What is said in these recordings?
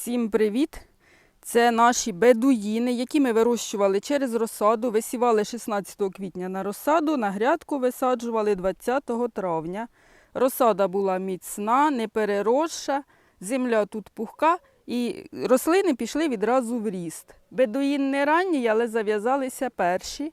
Всім привіт! Це наші бедуїни, які ми вирощували через розсаду. Висівали 16 квітня на розсаду, на грядку висаджували 20 травня. Розсада була міцна, не переросша, земля тут пухка, і рослини пішли відразу в ріст. Бедуїн не ранні, але зав'язалися перші.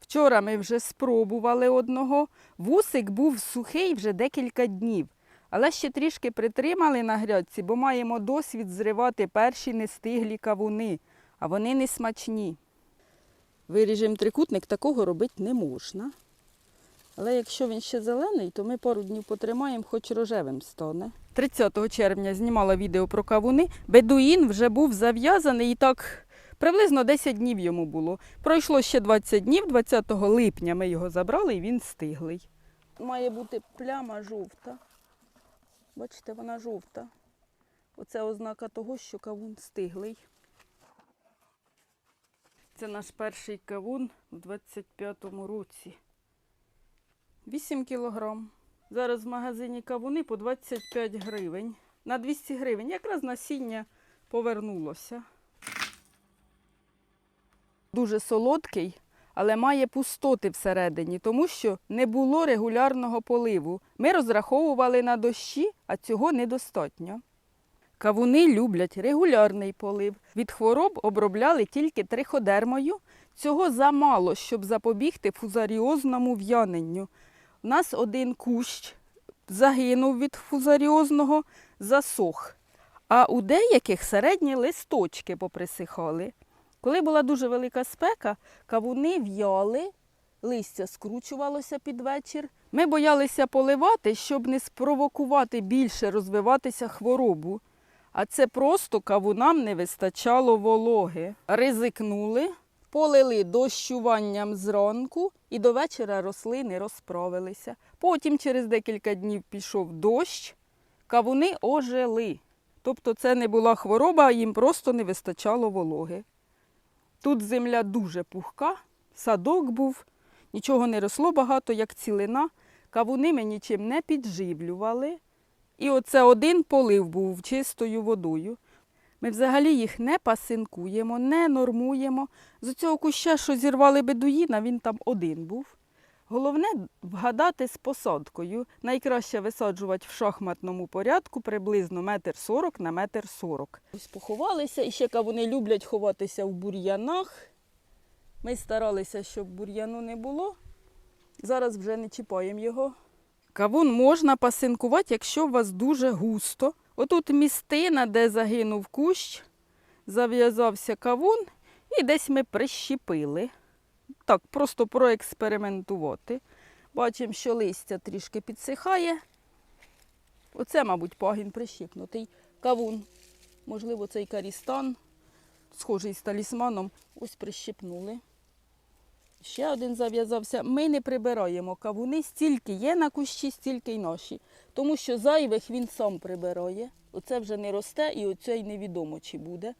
Вчора ми вже спробували одного. Вусик був сухий вже декілька днів. Але ще трішки притримали на грядці, бо маємо досвід зривати перші нестиглі кавуни, а вони не смачні. Виріжемо трикутник, такого робити не можна. Але якщо він ще зелений, то ми пару днів потримаємо, хоч рожевим стане. 30 червня знімала відео про кавуни. Бедуїн вже був зав'язаний і так приблизно 10 днів йому було. Пройшло ще 20 днів, 20 липня ми його забрали і він стиглий. Має бути пляма жовта. Бачите, вона жовта. Оце ознака того, що кавун стиглий. Це наш перший кавун у 25-му році. 8 кілограм. Зараз в магазині кавуни по 25 гривень. На 200 гривень. Якраз насіння повернулося. Дуже солодкий, але має пустоти всередині, тому що не було регулярного поливу. Ми розраховували на дощі, а цього недостатньо. Кавуни люблять регулярний полив. Від хвороб обробляли тільки триходермою. Цього замало, щоб запобігти фузаріозному в'яненню. У нас один кущ загинув від фузаріозного, засох. А у деяких середні листочки поприсихали. Коли була дуже велика спека, кавуни в'яли, листя скручувалося під вечір. Ми боялися поливати, щоб не спровокувати більше розвиватися хворобу. А це просто кавунам не вистачало вологи. Ризикнули, полили дощуванням зранку і до вечора рослини розправилися. Потім через декілька днів пішов дощ, кавуни ожили. Тобто це не була хвороба, їм просто не вистачало вологи. Тут земля дуже пухка, садок був, нічого не росло багато, як цілина. Кавуни ми нічим не підживлювали. І оце один полив був чистою водою. Ми взагалі їх не пасинкуємо, не нормуємо. З цього куща, що зірвали бедуїна, він там один був. Головне вгадати з посадкою. Найкраще висаджувати в шахматному порядку приблизно метр сорок на метр сорок. Ось поховалися, і ще кавуни люблять ховатися в бур'янах. Ми старалися, щоб бур'яну не було. Зараз вже не чіпаємо його. Кавун можна пасинкувати, якщо у вас дуже густо. Отут містина, де загинув кущ, зав'язався кавун, і десь ми прищепили. Так, просто проекспериментувати. Бачимо, що листя трішки підсихає. Оце, мабуть, пагін прищипнутий. Кавун. Можливо, цей карістан, схожий з талісманом, ось прищипнули. Ще один зав'язався. Ми не прибираємо кавуни, стільки є на кущі, стільки й наші. Тому що зайвих він сам прибирає. Оце вже не росте і оце й невідомо, чи буде.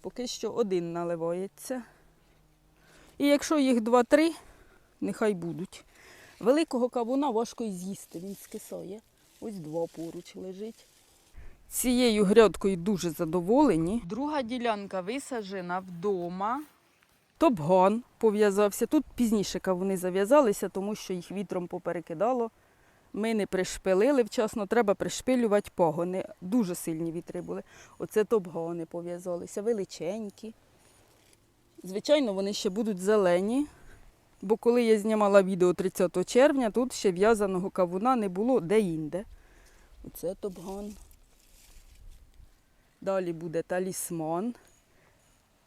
Поки що один наливається. І якщо їх два-три, нехай будуть. Великого кавуна важко й з'їсти, він скисає. Ось два поруч лежить. Цією грядкою дуже задоволені. Друга ділянка висаджена вдома. Топган пов'язався. Тут пізніше кавуни зав'язалися, тому що їх вітром поперекидало. Ми не пришпилили вчасно, треба пришпилювати пагони. Дуже сильні вітри були. Оце топгани пов'язалися, величенькі. Звичайно, вони ще будуть зелені, бо коли я знімала відео 30 червня, тут ще в'язаного кавуна не було де-інде. Оце топган. Далі буде талісман.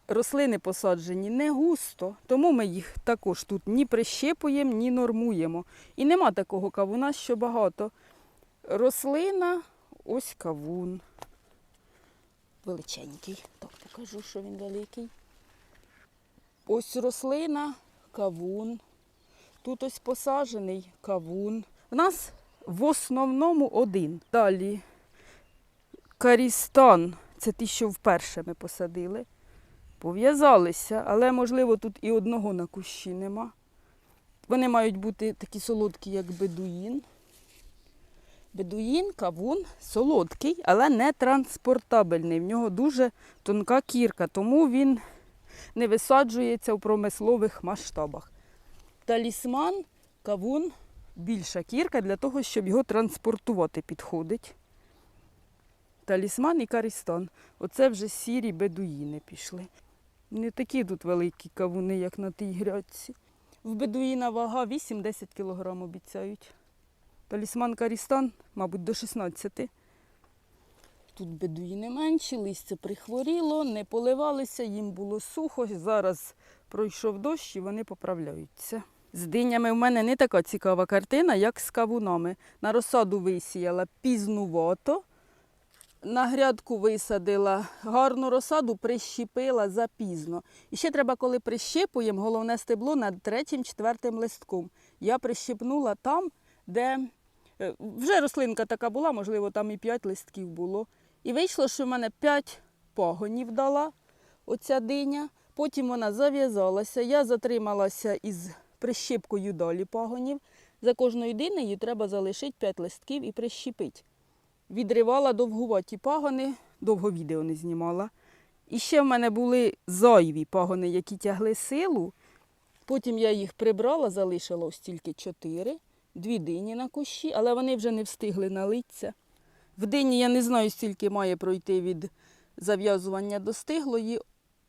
Рослини посаджені не густо, тому ми їх також тут ні прищепуємо, ні нормуємо. І нема такого кавуна, що багато. Рослина, ось кавун. Величенький. Так, покажу, що він великий. Ось рослина, кавун. Тут ось посаджений кавун. У нас в основному один. Далі карістан. Це ті, що вперше ми посадили. Пов'язалися, але, можливо, тут і одного на кущі нема. Вони мають бути такі солодкі, як бедуїн. Бедуїн, кавун солодкий, але не транспортабельний. В нього дуже тонка кірка, тому він не висаджується в промислових масштабах. Талісман, кавун, більша кірка для того, щоб його транспортувати підходить. Талісман і карістан. Оце вже сірі бедуїни пішли. Не такі тут великі кавуни, як на тій грядці. В бедуїна вага 8-10 кг обіцяють. Талісман карістан, мабуть, до 16. Тут бедуїни менші, листя прихворіло, не поливалися, їм було сухо. Зараз пройшов дощ і вони поправляються. З динями в мене не така цікава картина, як з кавунами. На розсаду висіяла пізнувато. На грядку висадила гарну розсаду, прищепила запізно. І ще треба, коли прищепуємо, головне стебло над третім-четвертим листком. Я прищепнула там, де е, вже рослинка така була, можливо, там і 5 листків було. І вийшло, що в мене 5 пагонів дала оця диня. Потім вона зав'язалася. Я затрималася із прищепкою далі пагонів. За кожною динею треба залишити 5 листків і прищепити. Відривала довгуваті пагони, довго відео не знімала. І ще в мене були зайві пагони, які тягли силу. Потім я їх прибрала, залишила ось тільки чотири, дві дині на кущі, але вони вже не встигли налитися. В дині я не знаю, скільки має пройти від зав'язування до стиглої.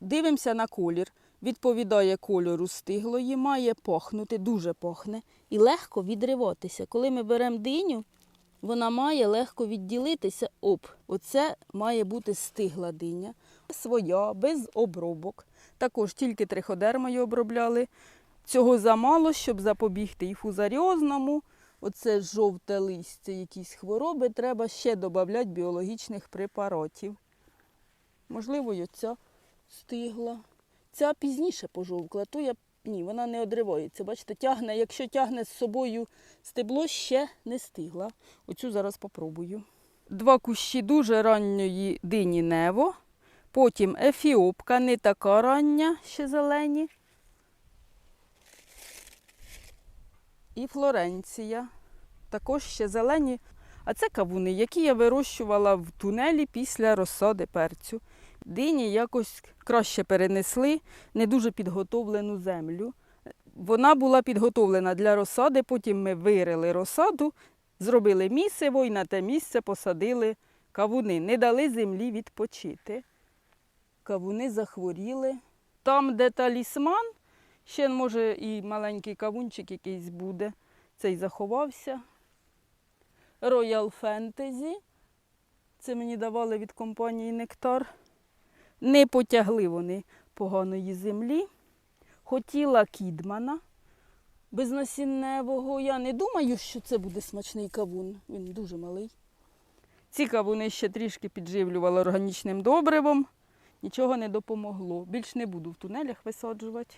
Дивимося на колір. Відповідає кольору стиглої, має пахнути, дуже пахне і легко відриватися. Коли ми беремо диню, вона має легко відділитися. Оп, оце має бути стигла диня. Своя, без обробок. Також тільки триходермою обробляли. Цього замало, щоб запобігти і фузаріозному. Оце жовте листя, якісь хвороби, треба ще додати біологічних препаратів. Можливо, оця стигла. Ця пізніше пожовкла, то я ні, вона не одривається. Бачите, тягне, якщо тягне з собою стебло, ще не стигла. Оцю зараз попробую. Два кущі дуже ранньої дині нево. Потім ефіопка, не така рання, ще зелені. І флоренція. Також ще зелені. А це кавуни, які я вирощувала в тунелі після розсади перцю. Дині якось краще перенесли не дуже підготовлену землю. Вона була підготовлена для розсади, потім ми вирили розсаду, зробили місиво і на те місце посадили кавуни. Не дали землі відпочити. Кавуни захворіли. Там, де талісман, ще може і маленький кавунчик якийсь буде. Цей заховався. Royal Fantasy. Це мені давали від компанії Нектар. Не потягли вони поганої землі. Хотіла кідмана безнасінневого. Я не думаю, що це буде смачний кавун. Він дуже малий. Ці кавуни ще трішки підживлювала органічним добривом. Нічого не допомогло. Більш не буду в тунелях висаджувати.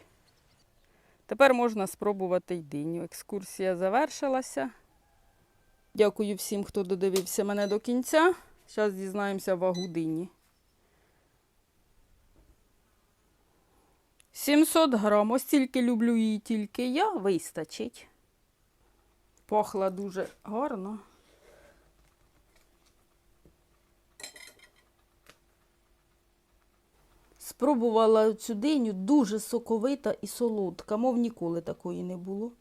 Тепер можна спробувати й диню. Екскурсія завершилася. Дякую всім, хто додивився мене до кінця. Зараз дізнаємося вагу дині. 700 грам. Ось тільки люблю її тільки я, вистачить. Пахла дуже гарно. Спробувала цю диню дуже соковита і солодка, мов ніколи такої не було.